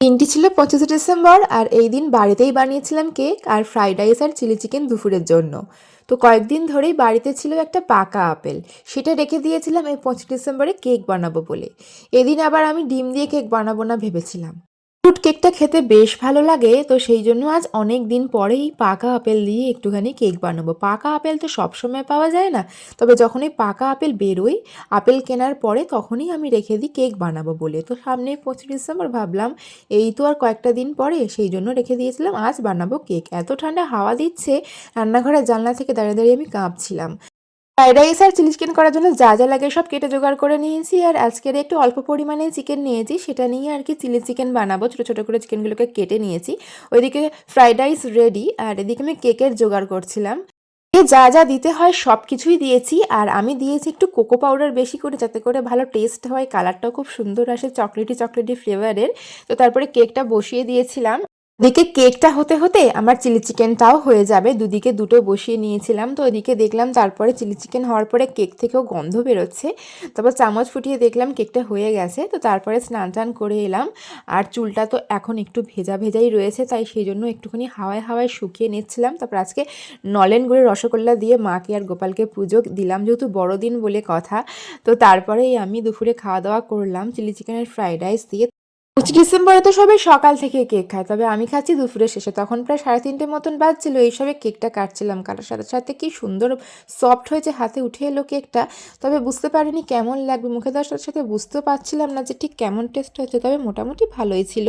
দিনটি ছিল পঁচিশে ডিসেম্বর আর এই দিন বাড়িতেই বানিয়েছিলাম কেক আর ফ্রাইড রাইস আর চিলি চিকেন দুপুরের জন্য। তো কয়েকদিন ধরেই বাড়িতে ছিল একটা পাকা আপেল। সেটা রেখে দিয়েছিলাম এই পঁচিশ ডিসেম্বরে কেক বানাবো বলে। এদিন আবার আমি ডিম দিয়ে কেক বানাবো না ভেবেছিলাম। ফ্রুট কেকটা খেতে বেশ ভালো লাগে, তো সেই জন্য আজ অনেক দিন পরেই পাকা আপেল দিয়ে একটুখানি কেক বানাবো। পাকা আপেল তো সবসময় পাওয়া যায় না, তবে যখন এই পাকা আপেল বেরোয়, আপেল কেনার পরে তখনই আমি রেখে দিই কেক বানাবো বলে। তো সামনে পঁচিশ ডিসেম্বর ভাবলাম, এই তো আর কয়েকটা দিন পরে সেই জন্য রেখে দিয়েছিলাম, আজ বানাবো কেক এত ঠান্ডা হাওয়া দিচ্ছে, রান্নাঘরের জানলা থেকে দাঁড়িয়ে দাঁড়িয়ে আমি কাঁপছিলাম। ফ্রাইড রাইস আর চিলি চিকেন করার জন্য যা যা লাগে সব কেটে জোগাড় করে নিয়েছি। আর আজকের একটু অল্প পরিমাণে চিকেন নিয়েছি, সেটা নিয়ে আর কি চিলি চিকেন বানাবো। ছোটো ছোটো করে চিকেনগুলোকে কেটে নিয়েছি। ওইদিকে ফ্রাইড রাইস রেডি, আর এদিকে আমি কেকের জোগাড় করছিলাম। এ যা যা দিতে হয় সব কিছুই দিয়েছি, আর আমি দিয়েছি একটু কোকো পাউডার বেশি করে যাতে করে ভালো টেস্ট হয়, কালারটাও খুব সুন্দর আসে, চকলেটি চকলেটি ফ্লেভারের। তো তারপরে কেকটা বসিয়ে দিয়েছিলাম। ওদিকে কেকটা হতে হতে আমার চিলি চিকেনটাও হয়ে যাবে। দুদিকে দুটো বসিয়ে নিয়েছিলাম, তো ওদিকে দেখলাম তারপরে চিলি চিকেন হওয়ার পরে কেক থেকেও গন্ধ বেরোচ্ছে। তারপর চামচ ফুটিয়ে দেখলাম কেকটা হয়ে গেছে, তো তারপরে স্নান টান করে এলাম। আর চুলটা তো এখন একটু ভেজা ভেজাই রয়েছে, তাই সেই জন্য একটুখানি হাওয়ায় হাওয়ায় শুকিয়ে নিচ্ছিলাম। তারপর আজকে নলেন গুড়ের রসগোল্লা দিয়ে মাকে আর গোপালকে পুজো দিলাম, যেহেতু বড়দিন বলে কথা। তো তারপরেই আমি দুপুরে খাওয়া দাওয়া করলাম চিলি চিকেনের ফ্রাইড রাইস দিয়ে। পঁচিশ ডিসেম্বরে তো সবাই সকাল থেকে কেক খায়, তবে আমি খাচ্ছি দুপুরের শেষে। তখন প্রায় সাড়ে তিনটে মতন বাজছিল, এইসবে কেকটা কাটছিলাম। কাটার সাথে সাথে কি সুন্দর সফট হয়েছে, হাতে উঠে এলো কেকটা। তবে বুঝতে পারিনি কেমন লাগবে, মুখে দেওয়ার সাথে সাথে বুঝতেও পারছিলাম না যে ঠিক কেমন টেস্ট হয়েছে, তবে মোটামুটি ভালোই ছিল।